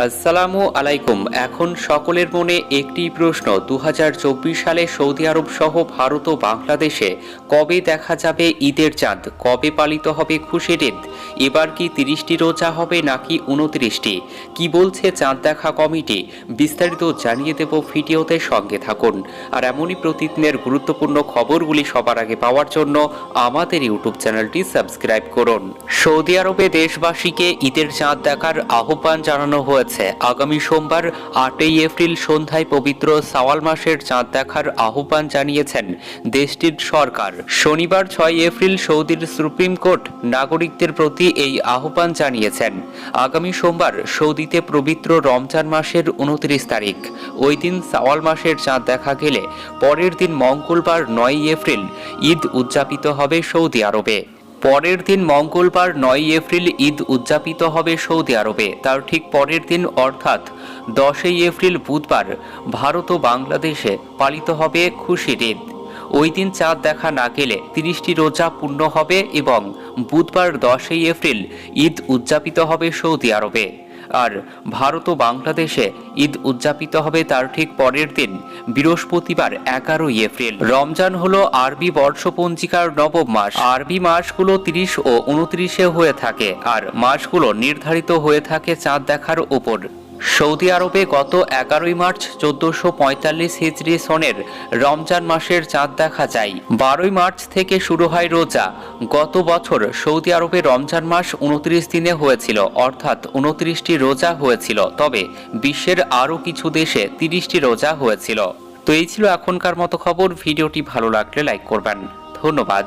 আসসালামু আলাইকুম। এখন সকলের মনে একটি প্রশ্ন। দু হাজার চব্বিশ সালে সৌদি আরব সহ ভারত ও বাংলাদেশে কবে দেখা যাবে ঈদের চাঁদ? কবে পালিত হবে খুশির ঈদ? এবার কি তিরিশটি রোজা হবে নাকি উনত্রিশটি কি বলছে চাঁদ দেখা কমিটি? বিস্তারিত জানিয়ে দেব ভিডিওতে সঙ্গে থাকুন। আর এমনই প্রতিদিনের গুরুত্বপূর্ণ খবরগুলি সবার আগে পাওয়ার জন্য আমাদের ইউটিউব চ্যানেলটি সাবস্ক্রাইব করুন। সৌদি আরবে দেশবাসীকে ঈদের চাঁদ দেখার আহ্বান জানানো হয়েছে। আগামী সোমবার আটই এপ্রিল সন্ধ্যায় পবিত্র সাওয়াল মাসের চাঁদ দেখার আহ্বান জানিয়েছেন দেশটির সরকার। শনিবার ছয় এপ্রিল সৌদির সুপ্রিম কোর্ট নাগরিকদের প্রতি এই আহ্বান জানিয়েছেন। আগামী সোমবার সৌদিতে পবিত্র রমজান মাসের উনত্রিশ তারিখ। ওই দিন সাওয়াল মাসের চাঁদ দেখা গেলে পরের দিন মঙ্গলবার নয় এপ্রিল ঈদ উদযাপিত হবে সৌদি আরবে। পরের দিন মঙ্গলবার নয় এপ্রিল ঈদ উদযাপিত হবে সৌদি আরবে। তার ঠিক পরের দিন অর্থাৎ দশই এপ্রিল বুধবার ভারত ও বাংলাদেশে পালিত হবে খুশির ঈদ। ওই দিন চাঁদ দেখা না গেলে তিরিশটি রোজা পূর্ণ হবে এবং বুধবার দশই এপ্রিল ঈদ উদযাপিত হবে সৌদি আরবে। আর ভারত ও বাংলাদেশে ঈদ উদযাপিত হবে তার ঠিক পরের দিন, বৃহস্পতিবার এগারোই এপ্রিল। রমজান হলো আরবি বর্ষপঞ্জিকার নবম মাস। আরবি মাসগুলো তিরিশ ও উনত্রিশে হয়ে থাকে, আর মাসগুলো নির্ধারিত হয়ে থাকে চাঁদ দেখার উপর। সৌদি আরবে গত এগারোই মার্চ চোদ্দশো পঁয়তাল্লিশ হিজরি সনের রমজান মাসের চাঁদ দেখা যায়। বারোই মার্চ থেকে শুরু হয় রোজা। গত বছর সৌদি আরবে রমজান মাস উনত্রিশ দিনে হয়েছিল, অর্থাৎ উনত্রিশটি রোজা হয়েছিল, তবে বিশ্বের আরও কিছু দেশে তিরিশটি রোজা হয়েছিল। তো এই ছিল এখনকার মতো খবর। ভিডিওটি ভালো লাগলে লাইক করবেন। ধন্যবাদ।